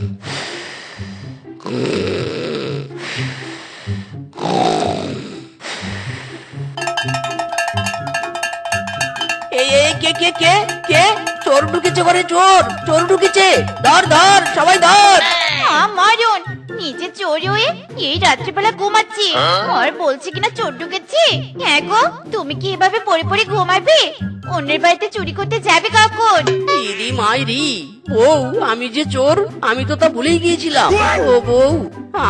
এই এই কে কে কে কে? চোর ঢুকেছে ঘরে চোর চোর ঢুকেছে। ধর ধর সবাই ধর। মারুন নিজে চোর হয়ে এই রাত্রিবেলা ঘুমাচ্ছি আর বলছি কিনা চোর ঢুকেছে? হ্যাঁ গো তুমি কি এভাবে পড়ে পড়ে ঘুমাবে? অন্যের বাড়িতে চুরি করতে যাবে কখন? ইরি মাইরি বউ আমি যে চোর আমি তো তা ভুলেই গিয়েছিলাম। ও বউ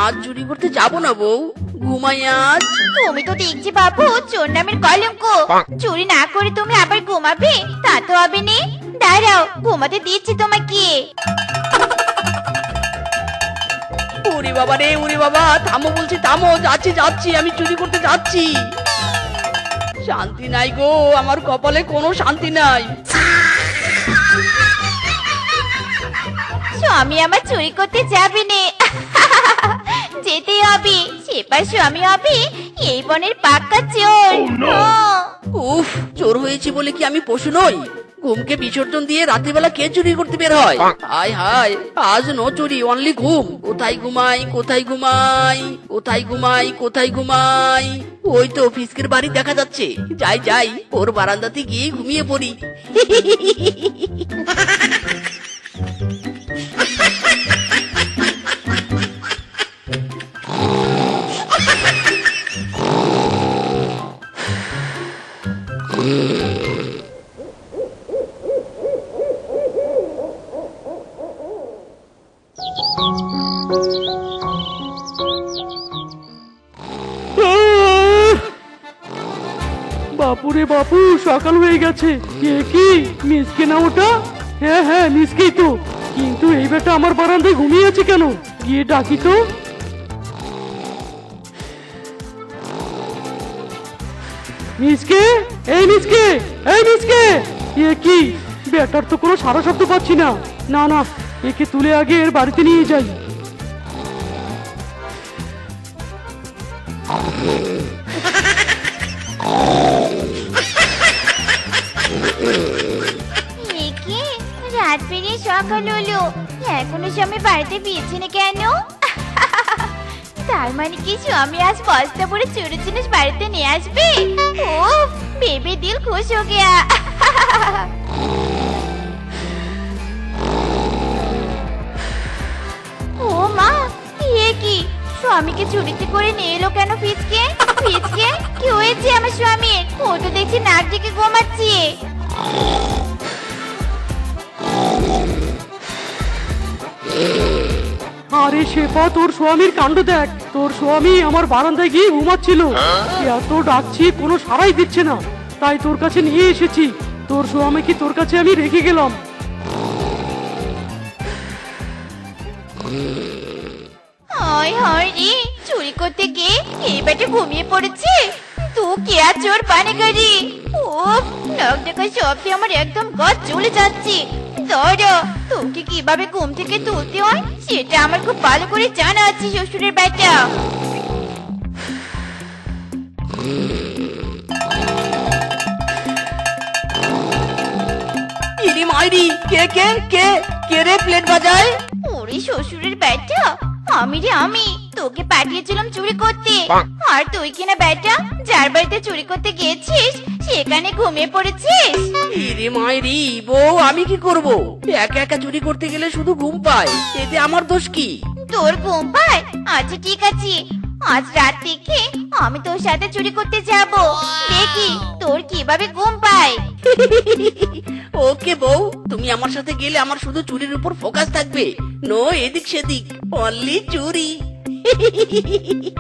আজ চুরি করতে যাব না বউ ঘুমাই আজ। তুমি তো দেখছি বাবু চোর নামের কলঙ্ক। চুরি না করে তুমি আবার ঘুমাবে? তা তো হবে নে। দাঁড়াও ঘুমাতে দিচ্ছি তোমাকে। ওরে বাবা রে ওরে বাবা থামো বলছি থামো যাচ্ছি যাচ্ছি আমি চুরি করতে যাচ্ছি। শান্তি নাই গো আমার কপালে কোনো শান্তি নাই। আমি আমার চুরি করতে যাবে নে। যেতে হবে সে আমি হবে এই বনের পাক্কা চোর। ও, উফ চোর হয়েছি বলে কি আমি পশু নই? ঘুমকে বিসর্জন দিয়ে রাত্রিবেলা কে চুরি করতে বের হয়? হায় হায় আজ নো চুরি অনলি ঘুম। কোথায় ঘুমাই কোথায় ঘুমাই কোথায় ঘুমাই কোথায় ঘুমাই? ওই তো ফিসকের বাড়ি দেখা যাচ্ছে। যাই যাই ওর বারান্দাতে গিয়ে ঘুমিয়ে পড়ি। সকাল হয়ে গেছে। কে, কি? মিসকে না ওটা? হ্যাঁ হ্যাঁ মিসকেই তো। কিন্তু এই বেটা আমার বারান্দায় ঘুমিয়ে আছে কেন? গিয়ে ডাকি তো। মিসকে? এই মিসকে? এই মিসকে? এ কি? বেটার তো কোনো সারা শব্দ পাচ্ছি না। না না, একে তুলে আগে এর বাড়িতে নিয়ে যাই। সকাল হলো এখনও স্বামী বাড়িতে ফিরছে না কেন? তার মানে কি স্বামী আজ বস্তা পরে চুরি জিনিস বাড়িতে নিয়ে আসবে? ও বেবি দিল খুশ হো গয়া। ও মা, এ কি? স্বামীকে চুরিতে করে নিয়ে এলো কেন ফিজকে? ফিজকে? কি হয়েছে আমার স্বামীর তো দেখছি নাক ডেকে ঘুমাচ্ছে। আরে শেফা তোর স্বামীর কাণ্ড দেখ। তোর স্বামী আমার বারান্দায় গিয়ে ঘুমাচ্ছিল। এত ডাকছি, কোনো সারাই দিচ্ছে না। তাই তোর কাছে নিয়ে এসেছি। তোর স্বামী কি তোর কাছে আমি রেখে গেলাম? হায় হায় রে, চুরি করতে গিয়ে এই বেটে ঘুমিয়ে পড়েছে? তো কে আর চোর পানে করি ও নাক দেখা শব্দে আমার একদম গা চলে যাচ্ছে। ধরো। তোকে কীভাবে ঘুম থেকে তুলতে হয় সেটা আমার খুব ভালো করে জানা আছে শ্বশুরের বেটা ইরি মাইরি কে কে কে কে রে প্লেট বাজায়? ওরে শ্বশুরের বেটা আমি রে আমি তোকে পাঠিয়েছিলাম চুরি করতে। আর তুই কিনা বেটা যার বাড়িতে চুরি করতে গিয়েছিস সেখানে ঘুমিয়ে পড়েছিস? ইরে মাইরি বউ আমি কি করব? একা একা চুরি করতে গেলে শুধু ঘুম পায় এতে আমার দোষ কি? তোর ঘুম পায়? আচ্ছা ঠিক আছে। আজ রাত থেকে আমি তোর সাথে চুরি করতে যাব। দেখি তোর কীভাবে ঘুম পায়। ওকে বউ তুমি আমার সাথে গেলে আমার শুধু চুরির উপর ফোকাস থাকবে। নো এদিক সেদিক অনলি চুরি।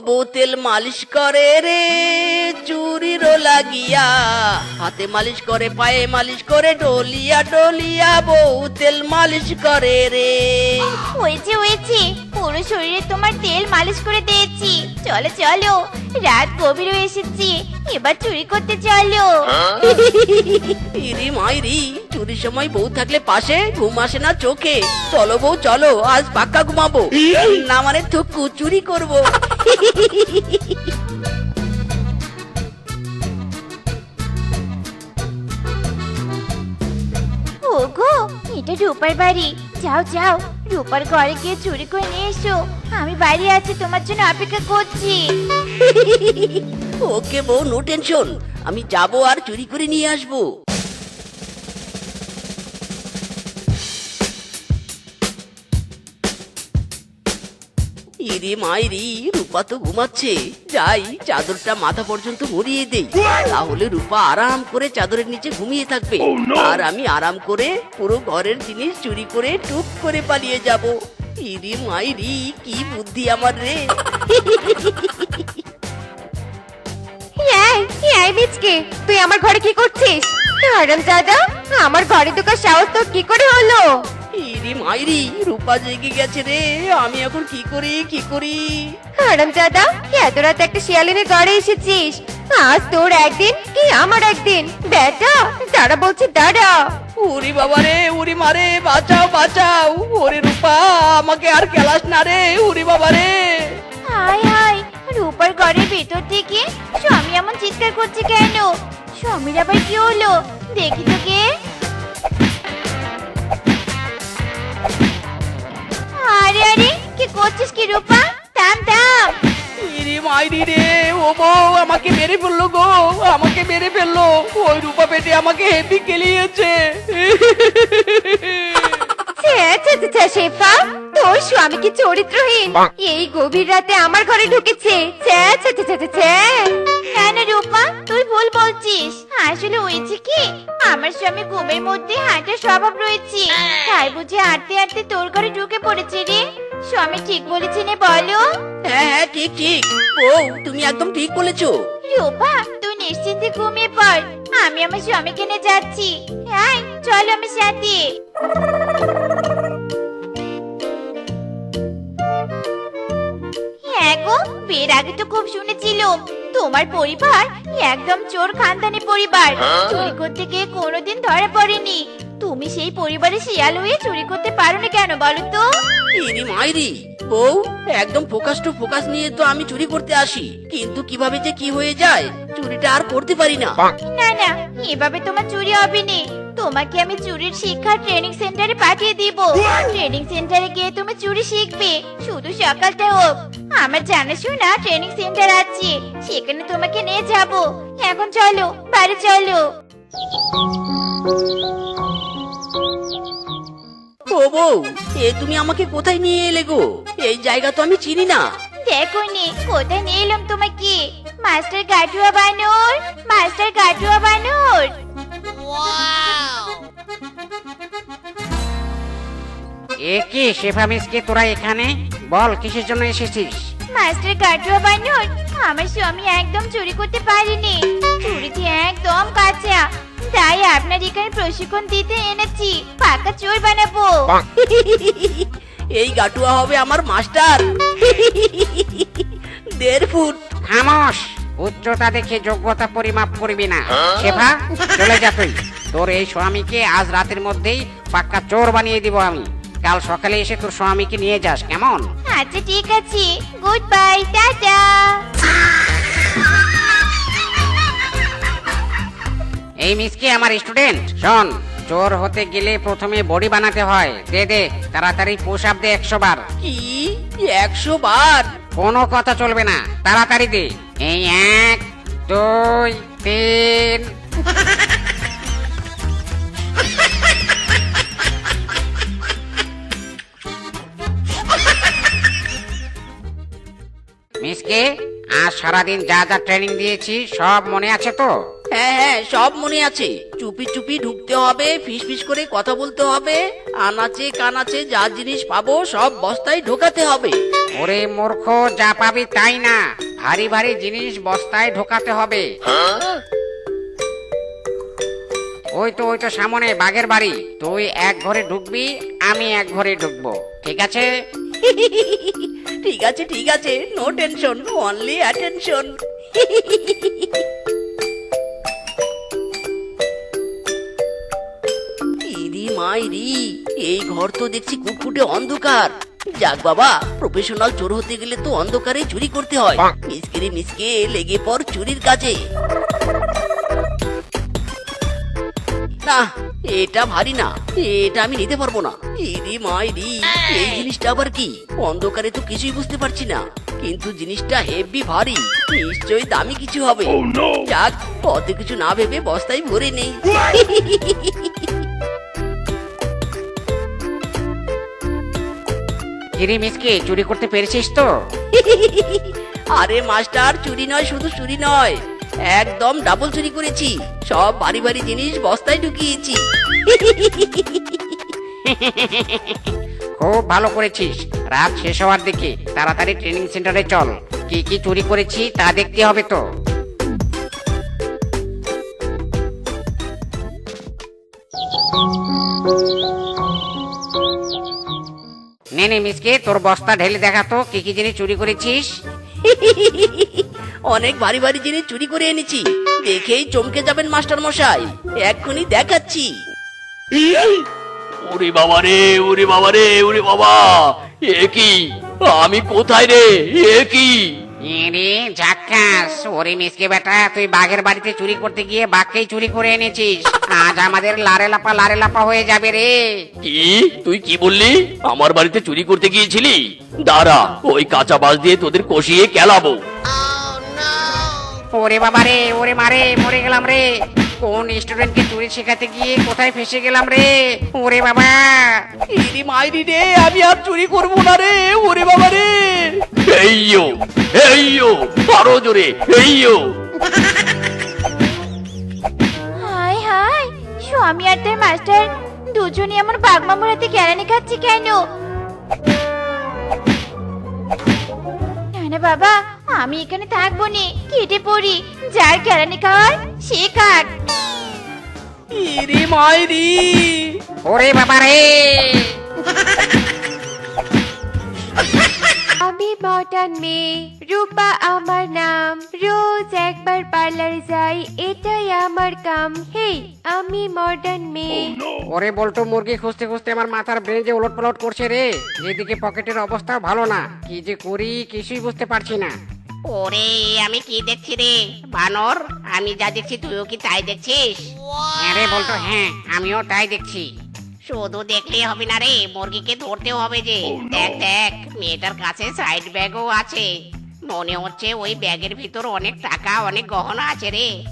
বউ তেল মালিশ করে রে চুরির লাগিয়া। হাতে মালিশ করে, পায়ে মালিশ করে, ডলিয়া ডলিয়া বউ তেল মালিশ করে রে। হয়েছে হয়েছে। পুরো শরীরে তোমার তেল মালিশ করে দিয়েছি। চলো চলো। রাত গভীর হয়ে এসেছি। এবার চুরি করতে চলো ইরি মাইরি চুরির সময় বউ থাকলে পাশে ঘুম আসে না চোখে। চলো বউ চলো আজ পাক্কা ঘুমাবো। না মানে থুকু চুরি করব। ওগো এটা রূপার বাড়ি। যাও যাও রূপার ঘরে গিয়ে চুরি করে নিয়ে এসো। আমি বাড়ি আছি তোমার জন্য অপেক্ষা করছি। ওকে বউ নো টেনশন আমি যাব আর চুরি করে নিয়ে আসব। ইরে মাইরি রূপা তো ঘুমাচ্ছে। যাই চাদরটা মাথা পর্যন্ত মরিয়ে দেই। তাহলে রূপা আরাম করে চাদরের নিচে ঘুমিয়ে থাকবে। আর আমি আরাম করে পুরো ঘরের জিনিস চুরি করে টুপ করে পালিয়ে যাব। ইরে মাইরি কি বুদ্ধি আমার রে। এই এই মিচকে তুই আমার ঘরে কি করছিস? হারাম দাদা আমার ঘরে ঢোকার সাহস তো কি করে হলো? ইরি মাইরি রূপা জেগে গেছে রে আমি এখন কি করি কি করি? হারাম দাদা এত রাত একটা শিয়ালিনের ঘরে এসেছিস? আজ তোর একদিন কি আমার একদিন? বেটা দাঁড়া বলছি দাঁড়া। উরি বাবা রে মারে বাঁচাও বাঁচাও। ওরে রূপা আমাকে আর কেলাস না রে উরি বাবা রে। রূপার ঘরের ভেতর থেকে স্বামী এমন চিৎকার করছে কেন? স্বামীর আবার কি হলো? দেখি তো কে আরে আরে কি করছিস কি রূপা? থাম থাম। মাইরি রে ও বউ আমাকে মেরে ফেলল গো আমাকে মেরে ফেলল। ওই রূপা পেটে আমাকে শেফা। তোর স্বামী কি চরিত্রহীন? এই গভীর রাতে আমার ঘরে ঢুকেছে। ছ্যা, ছ্যা, ছ্যা, রূপা? তুই ভুল বলছিস। আসলে হয়েছে কি? আমার স্বামী ঘুমের মধ্যে হাঁটার স্বভাব রয়েছে। তাই বুঝে হাঁটতে হাঁটতে তোর ঘরে ঢুকে পড়েছে রে। স্বামী ঠিক বলেছে নে বলো। হ্যাঁ হ্যাঁ ঠিক ঠিক। তুমি একদম ঠিক বলেছ। রূপা তুই নিশ্চিন্তে ঘুমিয়ে পড়। আমি আমার স্বামীকে নিয়ে যাচ্ছি। হ্যাঁ চল আমার সাথে। গো বিয়ের আগে তো খুব শুনেছিলাম। তোমার পরিবার একদম চোর খানদানি পরিবার। চুরি করতে গিয়ে কোনোদিন ধরা পড়েনি। তুমি সেই পরিবারে শিয়াল হয়ে চুরি করতে পারো না কেন বলো তো? ইরি মাইরি বউ একদম ফোকাস টু ফোকাস নিয়ে তো আমি চুরি করতে আসি। কিন্তু কীভাবে যে কি হয়ে যায় চুরিটা আর করতে পারি না। না না এভাবে তোমার চুরি হবে না তোমাকে আমি চুরির শিক্ষা ট্রেনিং সেন্টারে পাঠিয়ে দিব। ট্রেনিং সেন্টারে গিয়ে তুমি চুরি শিখবে। শুধু সকালটা হোক। আমার জানাশোনা ট্রেনিং সেন্টার আছে। সেখানে তোমাকে নিয়ে যাব। এখন চলো বাড়ি চলো। ও বউ এ তুমি আমাকে কোথায় নিয়ে এলে গো? এই জায়গা তো আমি চিনি না। দেখো নি কোথায় নিয়ে এলাম তোমাকে? মাস্টার গাটুয়া বানর মাস্টার গাটুয়া বানর। এ কি শেফা মিসকে তোরা এখানে? বল কিসের জন্য এসেছিস? মাস্টার কাটুয়া বানর আমার স্বামী একদম চুরি করতে পারেনি। চুরিতে একদম কাঁচা। তাই আপনার এখানে প্রশিক্ষণ দিতে এনেছি। পাকা চোর বানাবো। এই গাটুয়া হবে আমার মাস্টার। দেড় ফুট। খামোশ উচ্চতা দেখে যোগ্যতা পরিমাপ করবি না। শেফা চলে যা তুই। তোর এই স্বামীকে আজ রাতের মধ্যেই পাক্কা চোর বানিয়ে দিব আমি। কাল সকালে এসে তোর স্বামীকে নিয়ে যাস কেমন? আচ্ছা ঠিক আছে। গুড বাই টাটা। এই মিসকে আমার স্টুডেন্ট শোন চোর হতে গেলে প্রথমে বডি বানাতে হয়। দে দে তাড়াতাড়ি পুশ আপ দে একশো বার। কি? একশো বার? কোনো কথা চলবে না। তাড়াতাড়ি দে। এই এক দুই তিন। মিসকে আজ সারাদিন যা যা ট্রেনিং দিয়েছি সব মনে আছে তো? হ্যাঁ হ্যাঁ সব মনে আছে। চুপি চুপি ঢুকতে হবে ফিস ফিস করে কথা বলতে হবে। আনাচে কানাচে যা জিনিস পাবো সব বস্তায় ঢোকাতে হবে। ওরে মূর্খ যা পাবি তাই না? ভারী ভারী জিনিস বস্তায় ঢোকাতে হবে। ওই তো ওই তো সামনে বাঘের বাড়ি। তুই এক ঘরে ঢুকবি আমি এক ঘরে ঢুকবো। ঠিক আছে? ঠিক আছে ঠিক আছে। নো টেনশন অনলি অ্যাটেনশন ইরি মাইরি এই ঘর তো দেখছি কুটকুটে অন্ধকার। যাক বাবা প্রফেশনাল চোর হতে গেলে তো অন্ধকারে চুরি করতে হয়। মিসকে মিসকে লেগে পর চুরির কাজে। না এটা ভারী না এটা আমি নিতে পারব না। ইরি মাইরি এই জিনিসটা আবার কি? অন্ধকারে তো কিছুই বুঝতে পারছি না কিন্তু জিনিসটা হেভি ভারী নিশ্চয়ই দামি কিছু হবে। যাক অত কিছু না ভেবে বস্তায় ভরে নেই। কিরে মিসকে চুরি করতে পেরেছিস তো? আরে মাস্টার চুরি নয় শুধু চুরি নয়। একদম ডাবল চুরি করেছি। সব ভারী ভারী জিনিস বস্তায় ঢুকিয়েছি। খুব ভালো করেছিস। রাত শেষ হওয়ার দিকে তাড়াতাড়ি ট্রেনিং সেন্টারে চল। কি কি চুরি করেছি তা দেখতে হবে তো। নে নে মিসকে, তোর বস্তা ঢেলে দেখাতো কি কি জিনিস চুরি করেছিস? অনেক ভারী ভারী জিনিস চুরি করে এনেছি। দেখেই চমকে যাবেন মাস্টার মশাই। এক্ষুনি দেখাচ্ছি। ওরে বাবা রে ওরে বাবা রে ওরে বাবা! এ কি? আমি কোথায় রে? এ কি? রে ঝাক্কাস ওরে মিসকে বেটা তুই বাঘের বাড়িতে চুরি করতে গিয়ে বাঘকেই চুরি করে এনেছিস। আজ আমাদের লারে লাপা লারে লাপা হয়ে যাবে রে। কি? তুই কি বললি? আমার বাড়িতে চুরি করতে গিয়েছিলি? দাঁড়া ওই কাঁচা বাস দিয়ে তোদের কষিয়ে কেলাবো। ওরে বাবা রে ওরে মারে মরে গেলাম রে। কোন স্টুডেন্টকে চুরি শেখাতে গিয়ে কোথায় ফেসে গেলাম রে? ওরে বাবা। ইরি মাইরি রে আমি আর চুরি করব না রে ওরে বাবা রে। এইয়ো এইয়ো আরও জোরে এইয়ো হাই হাই স্বামী আর তার মাস্টার দুজনই আমার বাগমামুর হাতে কেরানি খাচ্ছে কেন? না বাবা আমি এখানে থাকব নি কেটে পড়ি। যার কেরানি খাওয়ার সে খাক। ইরি মাইরি। ওরে বাবা রে আমি মডার্ন মেয়ে রূপা আমার নাম। রোজ একবার পার্লার যাই এটাই আমার কাম। হেই আমি মডার্ন মেয়ে। ওরে বল্টু মুরগি খুঁজতে খুঁজতে আমার মাথার ব্রেন যে পালট করছে রে। এদিকে পকেটের অবস্থাও ভালো না। কি যে করি কিছুই বুঝতে পারছি না। ওরে আমি কি দেখছি রে? বানর আমি যা দেখছি তুইও কি তাই দেখছিস? হ্যাঁ রে বল্টু হ্যাঁ আমিও তাই দেখছি। শুধু দেখলেই হবে না রে মুরগিকে ধরতেও হবে যে। দেখ দেখ মেয়েটার কাছে সাইড ব্যাগও আছে। মনে হচ্ছে ওই ব্যাগের ভিতর অনেক টাকা অনেক গহনা আছে রে।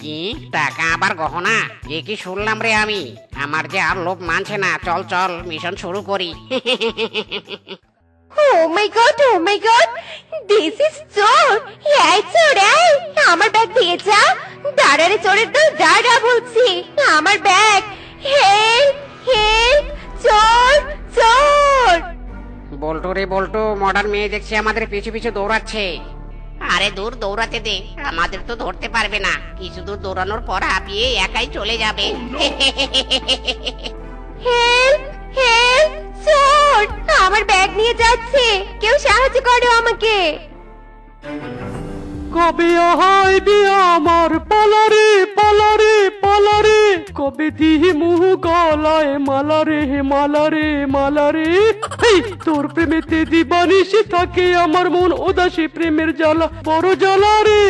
কি? টাকা আবার গহনা? এ কি শুনলাম রে আমি? আমার যে আর লোভ মানছে না। চল চল মিশন শুরু করি। Oh my god, oh my god, this is চোর এই চোর আমার ব্যাগ দিয়ে যা। দাঁড়ারে চোরের তো দাঁড়া বলছি। আমার ব্যাগ হেল্প হেল্প চোর চোর বল্টু রে বল্টু মডার্ন মেয়ে দেখছি আমাদের পিছু পিছু দৌড়াচ্ছে। আরে দূর দৌড়াতে দে। আমাদের তো ধরতে পারবে না। কিছু দূর দৌড়ানোর পর হাঁপিয়ে একাই চলে যাবে। হেল্প হেল্প চোর! আমার ব্যাগ নিয়ে যাচ্ছে। কেউ সাহায্য করো আমাকে। কবে আহাই বিয়া আমার পালারে পালারে পালারে? কবে দিহি মুহু গলায়, মালারে মালারে মালারে? তোর প্রেমেতে দিবানিসে থাকে আমার মন ওদাসী প্রেমের জ্বালা, বড় জ্বালা রে।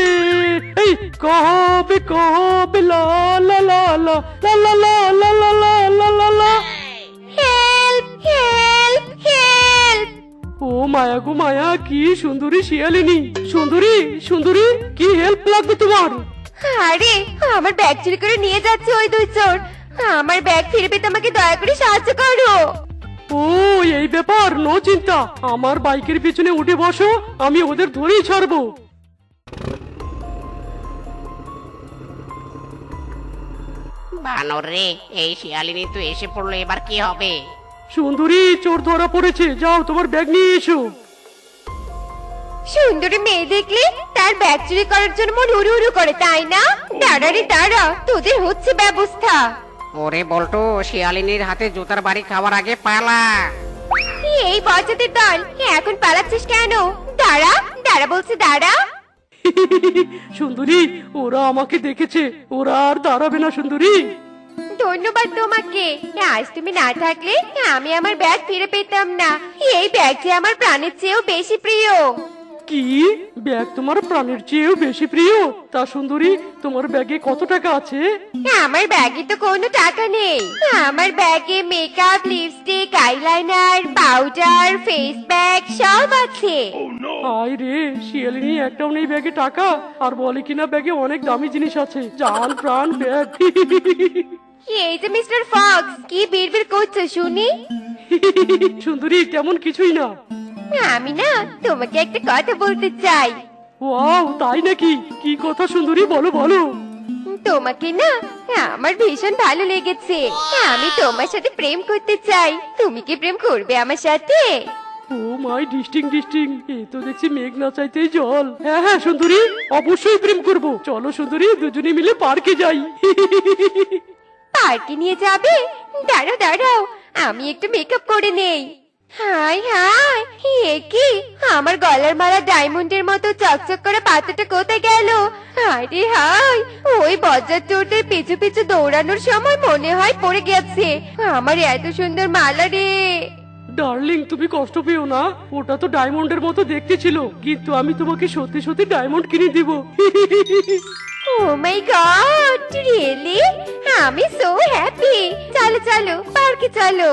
কবে কবে লা লা লা লা মায়া গো মায়া কি সুন্দরী শিয়ালিনী। সুন্দরী সুন্দরী কি হেল্প লাগবে তোমার? আরে আমার ব্যাগ চুরি করে নিয়ে যাচ্ছে ওই দুই চোর। আমার ব্যাগ ফিরে পেতে আমাকে দয়া করে সাহায্য করো। ও এই ব্যাপার নো চিন্তা। আমার বাইকের পিছনে উঠে বসো আমি ওদের ধরেই ছাড়বো। বানর রে এই শিয়ালিনী তো এসে পড়ল এবার কি হবে? সুন্দরী চোর ধরা পড়েছে। যাও তোমার ব্যাগ নিয়ে এসো। সুন্দরী মেয়ে দেখলে তার ব্যাগ চুরি করার জন্য মন উড়ু উড়ু করে তাই না? দাঁড়া রে দাঁড়া তোদের হচ্ছে ব্যবস্থা। ওরে বল্টু শিয়ালিনীর হাতে জুতার বাড়ি খাওয়ার আগে পালা। এই বাচ্চাদের দল? এখন পালাচ্ছিস কেন? দাঁড়া দাঁড়া বলছে দাঁড়া। সুন্দরী ওরা আমাকে দেখেছে। ওরা আর দাঁড়াবে না সুন্দরী। ধন্যবাদ তোমাকে। আজ তুমি না থাকলে আমি আমার ব্যাগ ফিরে পেতাম না। এই ব্যাগ যে আমার প্রাণের চেয়েও বেশি প্রিয়। কি? ব্যাগ তোমার প্রাণের চেয়েও বেশি প্রিয়। তা সুন্দরী তোমার ব্যাগে কত টাকা আছে? আমার ব্যাগে তো কোনো টাকা নেই। আমার ব্যাগে makeup lipstick eyeliner powder face pack সব আছে। হাই রে শিয়ালিনী একটাও নেই ব্যাগে টাকা। আর বলে কিনা ব্যাগে অনেক দামি জিনিস আছে। জান প্রাণ ব্যাগ। এই যে মিস্টার ফক্স কি বিড়বিড় করছ শুনি? সুন্দরী তেমন কিছুই না। আমি না তোমাকে একটা কথা বলতে চাই। ওয়াও তাই নাকি? কি কথা সুন্দরী বলো বলো। তোমাকে না আমার ভীষণ ভালো লেগেছে। আমি তোমার সাথে প্রেম করতে চাই। তুমি কি প্রেম করবে আমার সাথে? ও মাই ডিস্টিং ডিস্টিং। এ তো দেখছি মেঘ না চাইতেই জল। হ্যাঁ হ্যাঁ সুন্দরী অবশ্যই প্রেম করব। চলো সুন্দরী দুজনে মিলে পার্কে যাই। পার্কে নিয়ে যাবে? দাঁড়াও দাঁড়াও। আমি একটু মেকআপ করে নেই। হাই হাই এ কি? আমার গলার মালা ডায়মন্ডের মতো চকচক করে পাতাটা কোথায় গেল? আরে হাই ওই বজ্জার চোরদের পিছু পিছু দৌড়ানোর সময় মনে হয় পড়ে গেছে। আমার এত সুন্দর মালা রে। ডার্লিং তুমি কষ্ট পেও না। ওটা তো ডায়মন্ডের মতো দেখতে ছিল কিন্তু আমি তোমাকে সত্যি সত্যি ডায়মন্ড কিনে দিব। ও মাই গড রিয়েলি আমি সো হ্যাপি চলো চলো পার্কে চলো।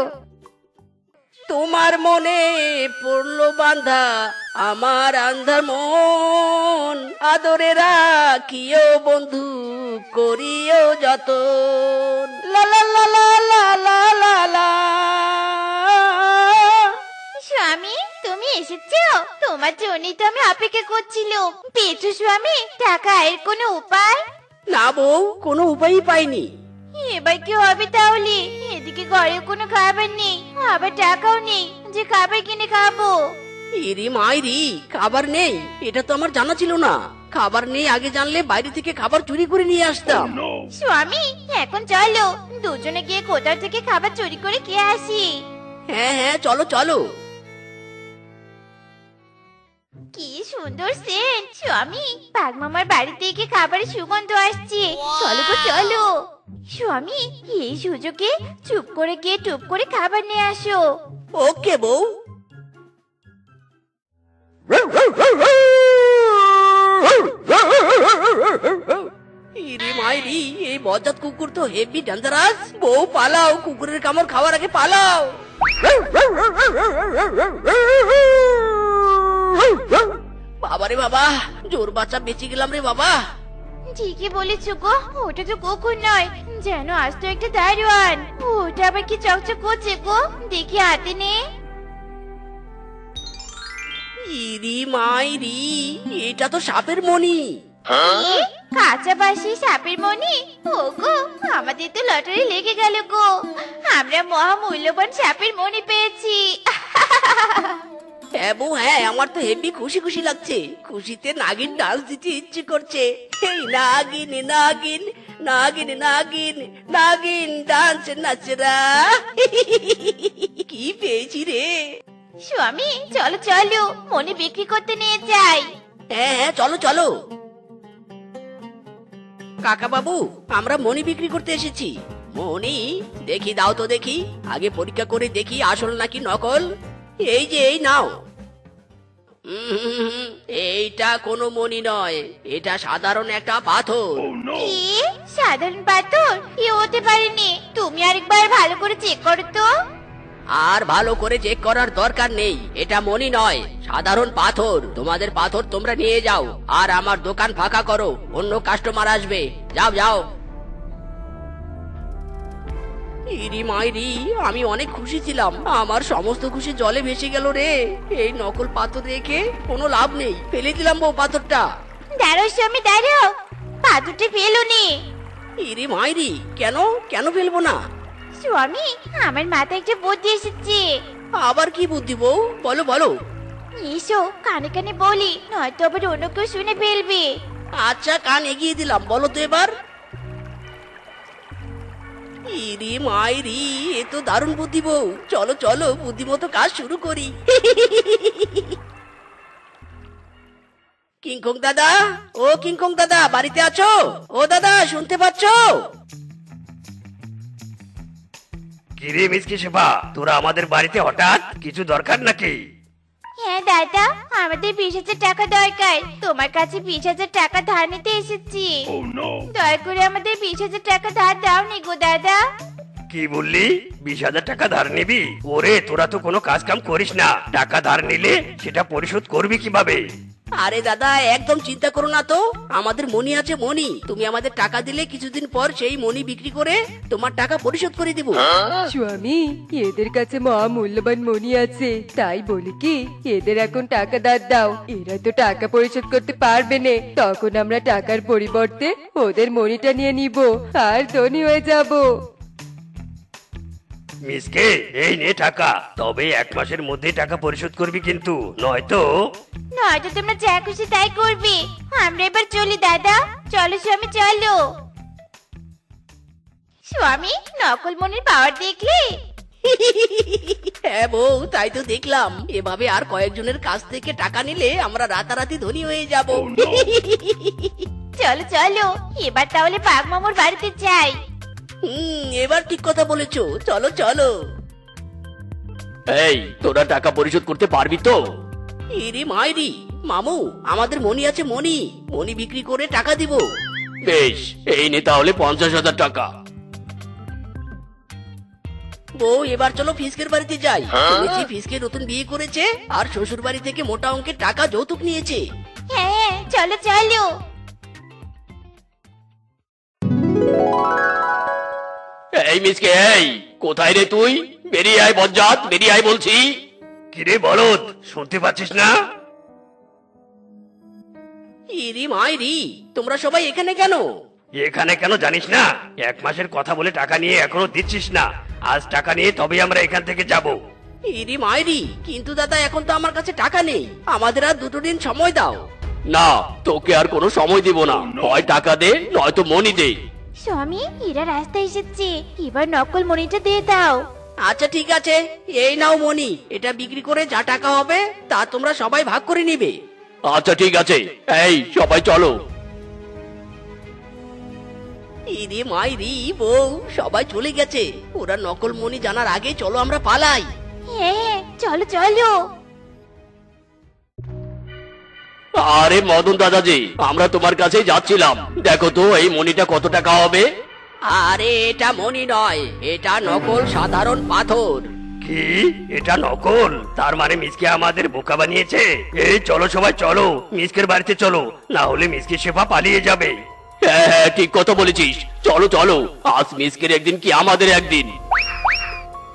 তোমার মনে পড়ল বান্ধা আমার আন্ধার মন। আদরে রাখিও বন্ধু করিও যত স্বামী তুমি এসেছ? তোমার জন্যই তো আমি অপেক্ষা করছিলাম। পেয়েছ স্বামী টাকা এর কোনো উপায়? না বউ কোনো উপায়ই পাইনি। এবার কি হবে তাহলে? এদিকে ঘরে কোনো খাবার নেই আবার টাকাও নেই যে খাবার কিনে খাব? ইরি মাইরি খাবার নেই এটা তো আমার জানা ছিল না। খাবার নেই আগে জানলে বাইরে থেকে খাবার চুরি করে নিয়ে আসতাম। স্বামী এখন চলো দুজনে গিয়ে কোথাও থেকে খাবার চুরি করে খেয়ে আসি। হ্যাঁ হ্যাঁ চলো চলো। কি সুন্দর সেন্ট স্বামী। বাঘ মামার বাড়ি থেকে খাবারের সুগন্ধ আসছে। চলো গো চলো। স্বামী, এই সুযোগে চুপ করে গিয়ে টুপ করে খাবার নিয়ে আসো। ওকে, বউ। ইরে মাইরি, এই বজ্জাত কুকুর তো হেভি ডেঞ্জারাস বউ, পালাও, কুকুরের কামড় খাওয়ার আগে পালাও। বাবারে বাবা, জোর বাচ্চা বেঁচে গেলাম রে বাবা। ঠিকই বলেছ গো। ওটা তো কুকুর নয় যেন আজ তো একটা দারোয়ান। ওটা আবার কি চকচক করছে গো? দেখি হাতে নে। ইরি মাইরি এটা তো সাপের মনি কাঁচা বাসি সাপের মনি ও গো আমাদের তো লটারি লেগে গেল গো। আমরা মহা মূল্যবান সাপের মনি পেয়েছি। হ্যাঁ বউ হ্যাঁ আমার তো হেভি খুশি খুশি লাগছে। খুশিতে নাগিন ডান্স দিতে ইচ্ছে করছে। এই নাগিন নাগিন নাগিন নাগিন নাগিন ডান্স নাচরা। কি পেয়েছি রে। স্বামী চলো চলো মনি বিক্রি করতে নিয়ে যাই। হ্যাঁ হ্যাঁ চলো চলো। কাকা বাবু আমরা মনি বিক্রি করতে এসেছি। মনি দেখি দাও তো দেখি। আগে পরীক্ষা করে দেখি আসল নাকি নকল। এই যে এই নাও। উম, এইটা কোনো মনি নয় এটা সাধারণ একটা পাথর। কি? সাধারণ পাথর? এ হতে পারেনি। তুমি আরেকবার ভালো করে চেক করো তো। আর ভালো করে চেক করার দরকার নেই এটা মনি নয় সাধারণ পাথর। তোমাদের পাথর তোমরা নিয়ে যাও আর আমার দোকান ফাঁকা করো অন্য কাস্টমার আসবে। যাও যাও। ইরি মাইরি আমি অনেক খুশি ছিলাম। আমার সমস্ত খুশি জলে ভেসে গেল রে। এই নকল পাথর রেখে কোনো লাভ নেই। ফেলে দিলাম বউ পাথরটা। দাঁড়াও স্বামী দাঁড়াও। পাথরটি ফেলো নি ইরি মাইরি কেন? কেন ফেলব না? স্বামী আমার মাথায় একটা বুদ্ধি এসেছে। আবার কি বুদ্ধি বউ? বলো বলো। এসো কানে কানে বলি নয়তো আবার অন্য কেউ শুনে ফেলবে। আচ্ছা কান এগিয়ে দিলাম। বলো তো এবার। ইরি এ তো দারুণ বুদ্ধি বউ। চলো চলো বুদ্ধিমতো কাজ শুরু করি। কিংকং দাদা, ও কিংকং দাদা, বাড়িতে আছো? ও দাদা, শুনতে পাচ্ছো? কিরে মিসকে শেফা তোরা আমাদের বাড়িতে হঠাৎ কিছু দরকার নাকি? হ্যাঁ দাদা আমাদের বিশ হাজার টাকা দরকার। তোমার কাছে বিশ হাজার টাকা ধার নিতে এসেছি। দয়া করে আমাদের বিশ হাজার টাকা ধার দাও নি গো দাদা। কি বললি? বিশ হাজার টাকা ধার নিবি? ওরে তোরা তো কোনো কাজ কাম করিস না। টাকা ধার নিলে সেটা পরিশোধ করবি কীভাবে? আরে দাদা, একদম চিন্তা করো না তো। আমাদের মনি আছে মনি তুমি আমাদের টাকা দিলে কিছুদিন পর সেই মনি বিক্রি করে তোমার টাকা পরিশোধ করে দিব। স্বামী, এদের কাছে মহা মূল্যবান মনি আছে। তাই বলি কি, এদের এখন টাকা দাঁত দাও। এরা তো টাকা পরিশোধ করতে পারবে না। তখন আমরা টাকার পরিবর্তে ওদের মনিটা নিয়ে নিব। আর ধনী হয়ে যাব। মিসকে এই নে টাকা। তবে এক মাসের মধ্যে টাকা পরিশোধ করবি কিন্তু নয়তো? নয়তো তোমরা যা খুশি তাই করবে। আমরা এবার চলি দাদা। চলো স্বামী চলো। স্বামী নকল মনির পাওয়ার দেখলে? হ্যাঁ বউ তাই তো দেখলাম। এভাবে আর কয়েকজনের কাছ থেকে টাকা নিলে আমরা রাতারাতি ধনী হয়ে যাব। চলো চলো। এবার তাহলে বাঘ মামুর বাড়িতে যাই। হুম এবার ঠিক কথা বলেছ। চলো চলো। এই তোরা টাকা পরিশোধ করতে পারবি তো? ইরি মাইরি মামু আমাদের মনি আছে মনি মনি বিক্রি করে টাকা দিব। বেশ এই নে তাহলে পঞ্চাশ হাজার টাকা। বউ এবার চলো ফিসকের বাড়িতে যাই। শুনেছি ফিসকে নতুন বিয়ে করেছে আর শ্বশুর বাড়ি থেকে মোটা অঙ্কের টাকা যৌতুক নিয়েছে। হ্যাঁ চলো চলো। এই মিসকে এই কোথায় রে তুই? বেরিয়ে আয় বজ্জাত বেরিয়ে আয় বলছি। কিরে বলদ শুনতে পাচ্ছিস না? ইরি মাইরি তোমরা সবাই এখানে কেন? এখানে কেন জানিস না? এক মাসের কথা বলে টাকা নিয়ে এখনও দিচ্ছিস না। আজ টাকা নিয়ে তবে আমরা এখান থেকে যাব। ইরি মাইরি কিন্তু দাদা এখন তো আমার কাছে টাকা নেই। আমাদের আর দুটো দিন সময় দাও। না তোকে আর কোনো সময় দিব না। হয় টাকা দে নয়তো মনি দে। স্বামী এরা রাস্তায় এসেছে। এবার নকল মনিটা দিয়ে দাও। আচ্ছা ঠিক আছে। এই নাও মনি এটা বিক্রি করে যা টাকা হবে তা তোমরা সবাই ভাগ করে নিবে। আচ্ছা ঠিক আছে। এই সবাই চলো। ইরে মাইরি বউ সবাই চলে গেছে। ওরা নকল মনি জানার আগে চলো আমরা পালাই। হ্যাঁ চলো চলো। আরে মদন দাদাজি আমরা তোমার কাছে যাচ্ছিলাম। দেখো তো এই মনিটা কত টাকা হবে? আরে এটা মনি নয় এটা নকল সাধারণ পাথর। কি? এটা নকল? তার মানে মিসকে আমাদের বোকা বানিয়েছে? এই চলো সবাই চলো। মিসকের বাড়িতে চলো না হলে মিসকে শেফা পালিয়ে যাবে। হ্যাঁ হ্যাঁ ঠিক কথা বলেছিস। চলো চলো। আজ মিসকের একদিন কি আমাদের একদিন?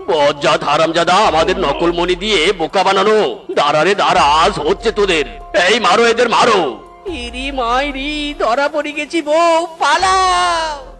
বজ্জাত হারামজাদা আমাদের নকল মনি দিয়ে বোকা বানানো। দাঁড়ারে, দাঁড়া হচ্ছে তোদের। এই, মারো, এদের মারো। ইরি মাইরি, ধরা পড়ে গেছি বউ, পালাও।